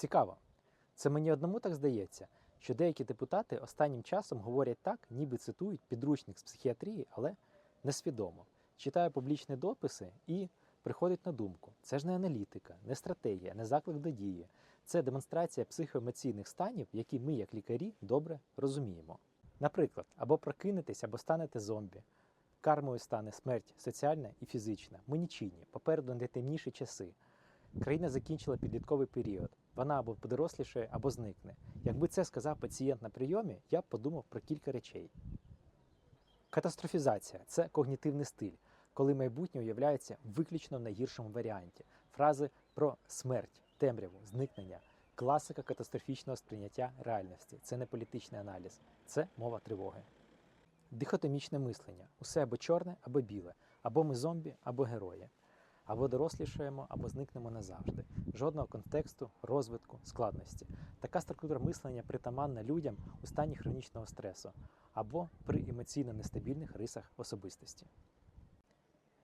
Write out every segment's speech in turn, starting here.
Цікаво. Це мені одному так здається, що деякі депутати останнім часом говорять так, ніби цитують підручник з психіатрії, але несвідомо. Читаю публічні дописи і приходить на думку: це ж не аналітика, не стратегія, не заклик до дії. Це демонстрація психоемоційних станів, які ми, як лікарі, добре розуміємо. Наприклад, або прокинетесь, або станете зомбі. Кармою стане смерть соціальна і фізична. Ми нічийні, попереду найтемніші часи. Країна закінчила підлітковий період. Вона або подорослішає, або зникне. Якби це сказав пацієнт на прийомі, я б подумав про кілька речей. Катастрофізація це когнітивний стиль, коли майбутнє уявляється виключно в найгіршому варіанті. Фрази про смерть, темряву, зникнення, класика катастрофічного сприйняття реальності. Це не політичний аналіз, це мова тривоги. Дихотомічне мислення усе або чорне, або біле, або ми зомбі, або герої. Або дорослішаємо, або зникнемо назавжди. Жодного контексту, розвитку, складності. Така структура мислення притаманна людям у стані хронічного стресу або при емоційно нестабільних рисах особистості.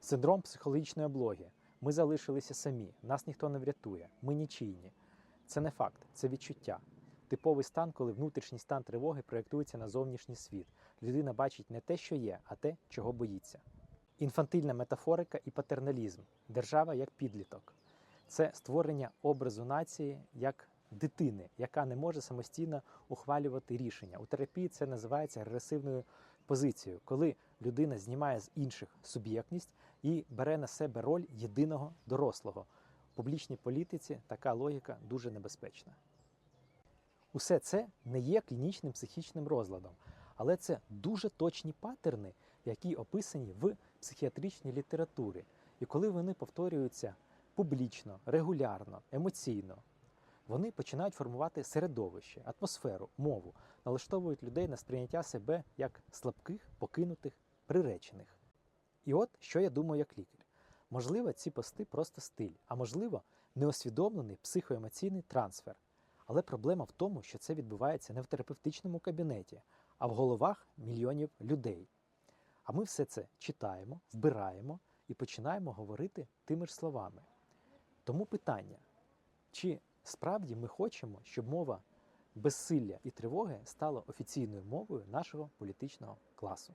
Синдром психологічної облоги. Ми залишилися самі, нас ніхто не врятує, ми нічийні. Це не факт, це відчуття. Типовий стан, коли внутрішній стан тривоги проєктується на зовнішній світ. Людина бачить не те, що є, а те, чого боїться. Інфантильна метафорика і патерналізм. Держава як підліток. Це створення образу нації як дитини, яка не може самостійно ухвалювати рішення. У терапії це називається агресивною позицією, коли людина знімає з інших суб'єктність і бере на себе роль єдиного дорослого. В публічній політиці така логіка дуже небезпечна. Усе це не є клінічним психічним розладом, але це дуже точні паттерни, які описані в психіатричній літературі. І коли вони повторюються публічно, регулярно, емоційно, вони починають формувати середовище, атмосферу, мову, налаштовують людей на сприйняття себе як слабких, покинутих, приречених. І от що я думаю як лікар. Можливо, ці пости просто стиль, а можливо, неосвідомлений психоемоційний трансфер. Але проблема в тому, що це відбувається не в терапевтичному кабінеті, а в головах мільйонів людей. А ми все це читаємо, вбираємо і починаємо говорити тими ж словами. Тому питання: чи справді ми хочемо, щоб мова безсилля і тривоги стала офіційною мовою нашого політичного класу?